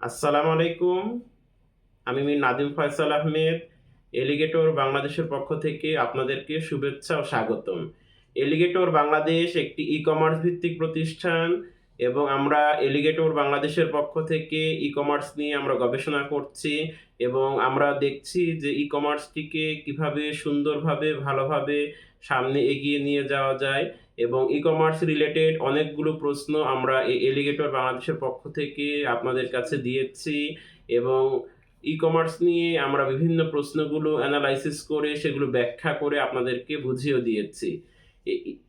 আসসালামু আলাইকুম আমি মির নাদিম ফয়সাল আহমেদ, এলিগেটর বাংলাদেশের পক্ষ থেকে আপনাদেরকে শুভেচ্ছা ও স্বাগতম। এলিগেটর বাংলাদেশ একটি ই কমার্স ভিত্তিক প্রতিষ্ঠান এবং আমরা এলিগেটর বাংলাদেশের পক্ষ থেকে ই কমার্স নিয়ে আমরা গবেষণা করছি এবং আমরা দেখছি যে ই কমার্সটিকে কীভাবে সুন্দরভাবে, ভালোভাবে সামনে এগিয়ে নিয়ে যাওয়া যায়। এবং ই কমার্স রিলেটেড অনেকগুলো প্রশ্ন আমরা এই এলিগেটর বাংলাদেশের পক্ষ থেকে আপনাদের কাছে দিয়েছি এবং ই কমার্স নিয়ে আমরা বিভিন্ন প্রশ্নগুলো অ্যানালাইসিস করে সেগুলো ব্যাখ্যা করে আপনাদেরকে বুঝিয়েও দিয়েছি।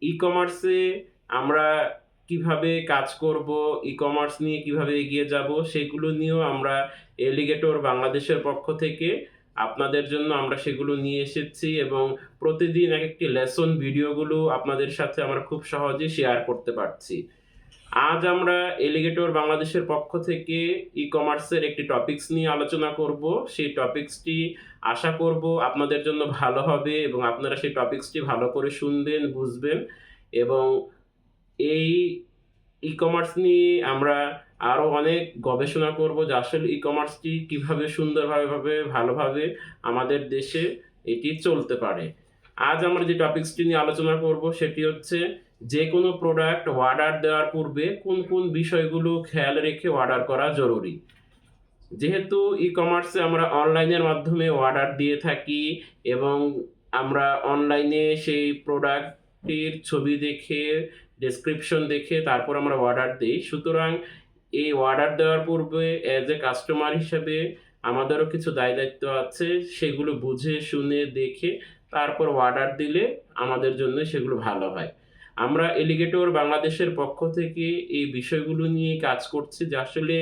ই কমার্সে আমরা কীভাবে কাজ করব ই কমার্স নিয়ে কীভাবে এগিয়ে যাব, সেগুলো নিয়েও আমরা এলিগেটর বাংলাদেশের পক্ষ থেকে আপনাদের জন্য আমরা সেগুলো নিয়ে এসেছি এবং প্রতিদিন এক একটি লেসন ভিডিওগুলো আপনাদের সাথে আমরা খুব সহজে শেয়ার করতে পারছি। আজ আমরা এলিগেটর বাংলাদেশের পক্ষ থেকে ই কমার্সের একটি টপিকস নিয়ে আলোচনা করব। সেই টপিকসটি আশা করব আপনাদের জন্য ভালো হবে এবং আপনারা সেই টপিকসটি ভালো করে শুনবেন, বুঝবেন এবং এই ই কমার্স নিয়ে আমরা আরও অনেক গবেষণা করব যে আসলে ই কমার্সটি কীভাবে সুন্দরভাবে ভালোভাবে আমাদের দেশে এটি চলতে পারে। আজ আমরা যে টপিকসটি নিয়ে আলোচনা করব সেটি হচ্ছে যে কোনো প্রোডাক্ট অর্ডার দেওয়ার পূর্বে কোন কোন বিষয়গুলো খেয়াল রেখে অর্ডার করা জরুরি। যেহেতু ই কমার্সে আমরা অনলাইনের মাধ্যমে অর্ডার দিয়ে থাকি এবং আমরা অনলাইনে সেই প্রোডাক্টটির ছবি দেখে ডেসক্রিপশন দেখে তারপর আমরা অর্ডার দিই। সুতরাং এই অর্ডার দেওয়ার পূর্বে অ্যাজ এ কাস্টমার হিসেবে আমাদেরও কিছু দায় দায়িত্ব আছে, সেগুলো বুঝে, শুনে, দেখে তারপর অর্ডার দিলে আমাদের জন্য সেগুলো ভালো হয়। আমরা এলিগেটর বাংলাদেশের পক্ষ থেকে এই বিষয়গুলো নিয়ে কাজ করছি যে আসলে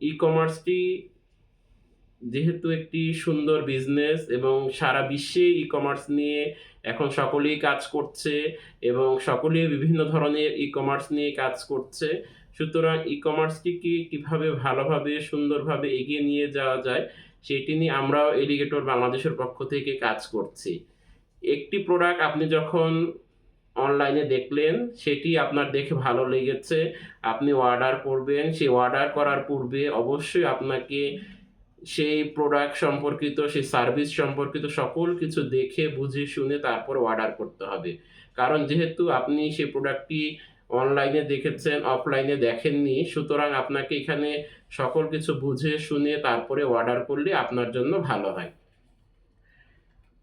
ই কমার্সটি যেহেতু একটি সুন্দর বিজনেস এবং সারা বিশ্বে ই কমার্স নিয়ে এখন সকলেই কাজ করছে এবং সকলেই বিভিন্ন ধরনের ই কমার্স নিয়ে কাজ করছে, সুতরাং ই কমার্সটিকে কীভাবে ভালোভাবে, সুন্দরভাবে এগিয়ে নিয়ে যাওয়া যায়, সেটি নিয়ে আমরাও এলিগেটর বাংলাদেশের পক্ষ থেকে কাজ করছি। একটি প্রোডাক্ট আপনি যখন অনলাইনে দেখলেন, সেটি আপনার দেখে ভালো লেগেছে, আপনি অর্ডার করবেন, সেই অর্ডার করার পূর্বে অবশ্যই আপনাকে সেই প্রোডাক্ট সম্পর্কিত, সেই সার্ভিস সম্পর্কিত সকল কিছু দেখে, বুঝে, শুনে তারপর অর্ডার করতে হবে। কারণ যেহেতু আপনি সেই প্রোডাক্টটি অনলাইনে দেখেছেন অফলাইনে দেখেননি, সুতরাং আপনাকে এখানে সকল কিছু বুঝে, শুনে তারপরে অর্ডার করলে আপনার জন্য ভালো হয়।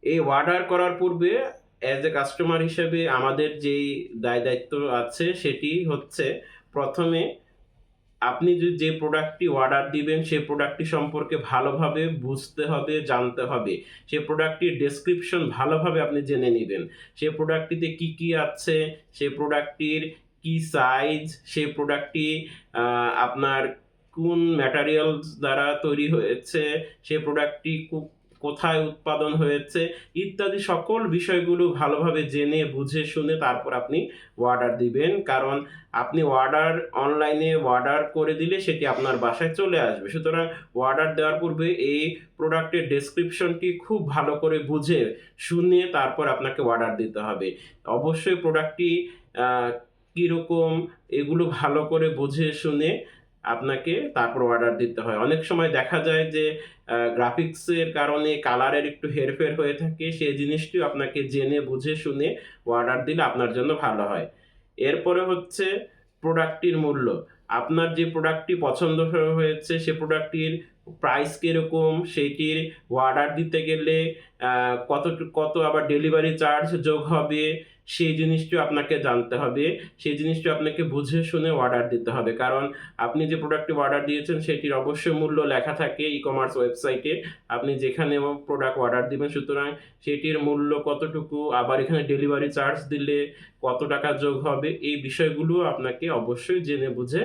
এই অর্ডার করার পূর্বে অ্যাজ এ কাস্টমার হিসেবে আমাদের যেই দায় দায়িত্ব আছে সেটি হচ্ছে প্রথমে আপনি যে প্রোডাক্টটি অর্ডার দিবেন সেই প্রোডাক্টটি সম্পর্কে ভালোভাবে বুঝতে হবে, জানতে হবে। সেই প্রোডাক্টটির ডেসক্রিপশন ভালোভাবে আপনি জেনে নেবেন। সেই প্রোডাক্টটিতে কি কি আছে সেই প্রোডাক্টটির কি সাইজ সেই প্রোডাক্টটি আপনার কোন ম্যাটারিয়ালস দ্বারা তৈরি হয়েছে সেই প্রোডাক্টটি কোথায় উৎপাদন হয়েছে, ইত্যাদি সকল বিষয়গুলো ভালোভাবে জেনে, বুঝে, শুনে তারপর আপনি অর্ডার দিবেন। কারণ আপনি অর্ডার অনলাইনে অর্ডার করে দিলে সেটি আপনার বাসায় চলে আসবে। সুতরাং অর্ডার দেওয়ার পূর্বে এই প্রোডাক্টের ডেসক্রিপশনটি খুব ভালো করে বুঝে, শুনে তারপর আপনাকে অর্ডার দিতে হবে। অবশ্যই প্রোডাক্টটি কীরকম, এগুলো ভালো করে বুঝে, শুনে আপনাকে তারপর অর্ডার দিতে হয়। অনেক সময় দেখা যায় যে গ্রাফিক্সের কারণে কালারের একটু হেরফের হয়ে থাকে, সেই জিনিসটিও আপনাকে জেনে, বুঝে, শুনে অর্ডার দিলে আপনার জন্য ভালো হয়। এরপরে হচ্ছে প্রোডাক্টটির মূল্য। আপনার যে প্রোডাক্টটি পছন্দ হয়েছে, সে প্রোডাক্টটির প্রাইস কীরকম সেইটির অর্ডার দিতে গেলে কত কত আবার ডেলিভারি চার্জ যোগ হবে সেই জিনিসটিও আপনাকে জানতে হবে, সেই জিনিসটি আপনাকে বুঝে শুনে অর্ডার দিতে হবে। কারণ আপনি যে প্রোডাক্টটি অর্ডার দিয়েছেন, সেটির অবশ্যই মূল্য লেখা থাকে ই কমার্স ওয়েবসাইটে আপনি যেখানে প্রোডাক্ট অর্ডার দিবেন, সুতরাং সেটির মূল্য কতটুকু, আবার এখানে ডেলিভারি চার্জ দিলে কত টাকা যোগ হবে, এই বিষয়গুলো আপনাকে অবশ্যই জেনে বুঝে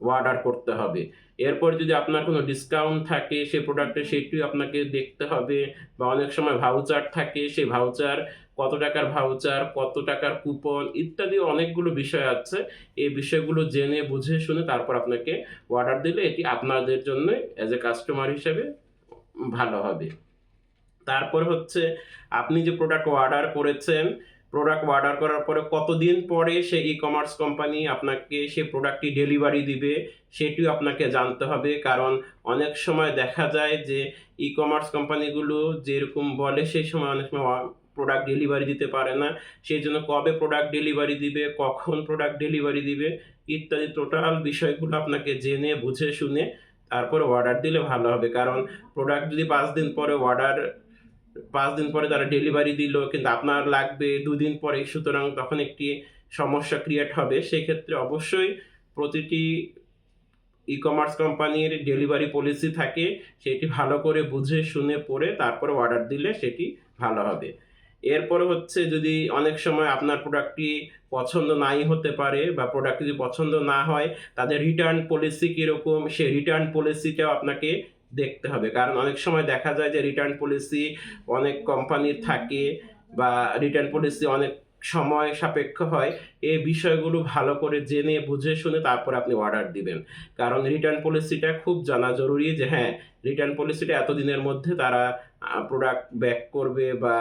অর্ডার করতে হবে। এরপর যদি আপনার কোনো ডিসকাউন্ট থাকে সেই প্রোডাক্টে সেটিও আপনাকে দেখতে হবে বা অনেক সময় ভাউচার থাকে সেই ভাউচার কত টাকার ভাউচার কত টাকার কুপন ইত্যাদি অনেকগুলো বিষয় আছে। এই বিষয়গুলো জেনে, বুঝে, শুনে তারপর আপনাকে অর্ডার দিলে এটি আপনাদের জন্য অ্যাজ এ কাস্টমার হিসেবে ভালো হবে। তারপর হচ্ছে, আপনি যে প্রোডাক্ট অর্ডার করেছেন প্রোডাক্ট অর্ডার করার পরে কতদিন পরে সেই ই কমার্স কোম্পানি আপনাকে সে প্রোডাক্টটি ডেলিভারি দিবে, সেটিও আপনাকে জানতে হবে। কারণ অনেক সময় দেখা যায় যে ই কমার্স কোম্পানিগুলো যেরকম বলে, সেই সময় অনেক সময় প্রোডাক্ট ডেলিভারি দিতে পারে না। সেই জন্য কবে প্রোডাক্ট ডেলিভারি দিবে, কখন প্রোডাক্ট ডেলিভারি দিবে ইত্যাদি টোটাল বিষয়গুলো আপনাকে জেনে, বুঝে, শুনে তারপরে অর্ডার দিলে ভালো হবে। কারণ প্রোডাক্ট যদি পাঁচ দিন পরে অর্ডার পাঁচ দিন পরে তারা ডেলিভারি দিল, কিন্তু আপনার লাগবে দুদিন পরে, সুতরাং তখন একটি সমস্যা ক্রিয়েট হবে। সেক্ষেত্রে অবশ্যই প্রতিটি ই কমার্স কোম্পানির ডেলিভারি পলিসি থাকে, সেটি ভালো করে বুঝে, শুনে, পড়ে, তারপরে অর্ডার দিলে সেটি ভালো হবে। এরপরে হচ্ছে যদি অনেক সময় আপনার প্রোডাক্টটি পছন্দ নাই হতে পারে বা প্রোডাক্ট যদি পছন্দ না হয়, তাদের রিটার্ন পলিসি কীরকম? সেই রিটার্ন পলিসিটাও আপনাকে দেখতে হবে। কারণ অনেক সময় দেখা যায় যে রিটার্ন পলিসি অনেক কোম্পানির থাকে বা রিটার্ন পলিসি অনেক সময় সাপেক্ষ হয় এই বিষয়গুলো ভালো করে জেনে, বুঝে, শুনে তারপর আপনি অর্ডার দিবেন। কারণ রিটার্ন পলিসিটা খুব জানা জরুরি যে হ্যাঁ রিটার্ন পলিসিটা এতদিনের মধ্যে তারা প্রোডাক্ট ব্যাক করবে বা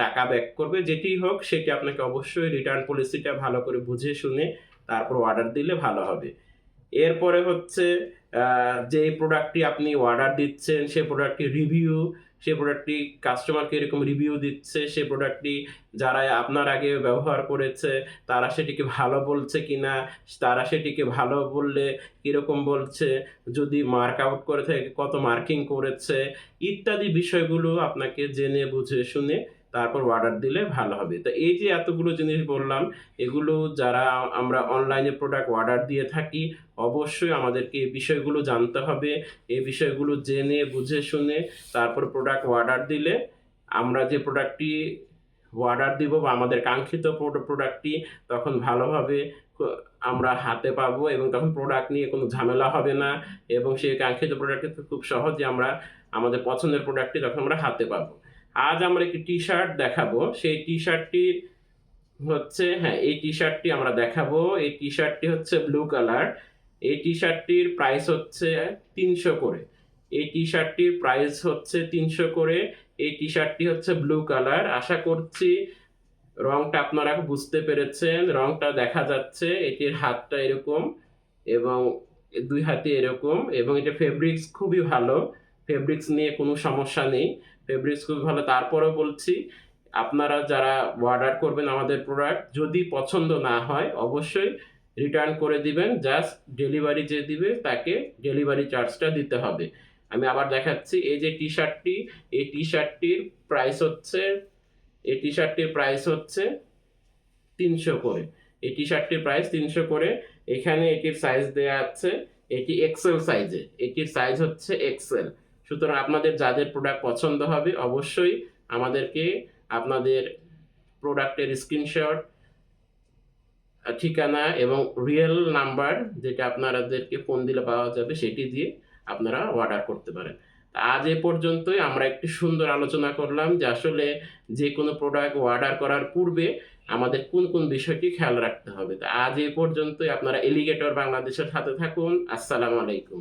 টাকা ব্যাক করবে, যেটি হোক, সেটি আপনাকে অবশ্যই রিটার্ন পলিসিটা ভালো করে বুঝে, শুনে তারপর অর্ডার দিলে ভালো হবে। এরপরে হচ্ছে যে প্রোডাক্টটি আপনি অর্ডার দিচ্ছেন, সে প্রোডাক্টটি রিভিউ সে প্রোডাক্টটি কাস্টমারকে এরকম রিভিউ দিচ্ছে, সে প্রোডাক্টটি যারা আপনার আগে ব্যবহার করেছে, তারা সেটিকে ভালো বলছে কি না তারা সেটিকে ভালো বললে কীরকম বলছে, যদি মার্ক আউট করে থাকে, কত মার্কিং করেছে, ইত্যাদি বিষয়গুলো আপনাকে জেনে, বুঝে, শুনে তারপর অর্ডার দিলে ভালো হবে। তো এই যে এতগুলো জিনিস বললাম, এগুলো যারা আমরা অনলাইনে প্রোডাক্ট অর্ডার দিয়ে থাকি, অবশ্যই আমাদেরকে এই বিষয়গুলো জানতে হবে। এই বিষয়গুলো জেনে, বুঝে, শুনে তারপর প্রোডাক্ট অর্ডার দিলে আমরা যে প্রোডাক্টটি অর্ডার দিব বা আমাদের কাঙ্ক্ষিত প্রোডাক্টটি তখন ভালোভাবে আমরা হাতে পাবো এবং তখন প্রোডাক্ট নিয়ে কোনো ঝামেলা হবে না এবং সেই কাঙ্ক্ষিত প্রোডাক্টটি খুব সহজে আমরা, আমাদের পছন্দের প্রোডাক্টটি তখন আমরা হাতে পাবো। আজ আমরা একটি টি শার্ট দেখাবো। সেই টি শার্টটির হচ্ছে হ্যাঁ এই টি শার্টটি আমরা দেখাবো। এই টি শার্টটি হচ্ছে ব্লু কালার এই টি শার্টটির প্রাইস হচ্ছে তিনশো করে। এই টি শার্টটির প্রাইস হচ্ছে তিনশো করে। এই টি শার্টটি হচ্ছে ব্লু কালার আশা করছি রংটা আপনারা বুঝতে পেরেছেন। রংটা দেখা যাচ্ছে, এটির হাতটা এরকম এবং দুই হাতে এরকম এবং এটা ফেব্রিক্স খুবই ভালো। ফেব্রিক্স নিয়ে কোনো সমস্যা নেই। ফেব্রিক্স খুবই ভালো। তারপরেও বলছি, আপনারা যারা অর্ডার করবেন আমাদের প্রোডাক্ট যদি পছন্দ না হয়, অবশ্যই রিটার্ন করে দিবেন। জাস্ট ডেলিভারি যে দিবে, তাকে ডেলিভারি চার্জটা দিতে হবে। আমি আবার দেখাচ্ছি, এই যে টি শার্টটি এই টি শার্টটির প্রাইস হচ্ছে, এই টি শার্টটির প্রাইস হচ্ছে তিনশো করে। এই টি শার্টটির প্রাইস তিনশো করে। এখানে এটির সাইজ দেওয়া আছে, এটি এক্সেল সাইজে এটির সাইজ হচ্ছে এক্সেল সুতরাং আপনাদের যাদের প্রোডাক্ট পছন্দ হবে, অবশ্যই আমাদেরকে আপনাদের প্রোডাক্টের স্ক্রিনশট ঠিকানা এবং রিয়েল নাম্বার যেটা আপনাদেরকে ফোন দিলে পাওয়া যাবে, সেটি দিয়ে আপনারা অর্ডার করতে পারেন। আজ এ পর্যন্তই, আমরা একটি সুন্দর আলোচনা করলাম যে আসলে যে কোনো প্রোডাক্ট অর্ডার করার পূর্বে আমাদের কোন কোন বিষয়টি খেয়াল রাখতে হবে। তা আজ এ পর্যন্তই, আপনারা এলিগেটর বাংলাদেশের সাথে থাকুন, আসসালামু আলাইকুম।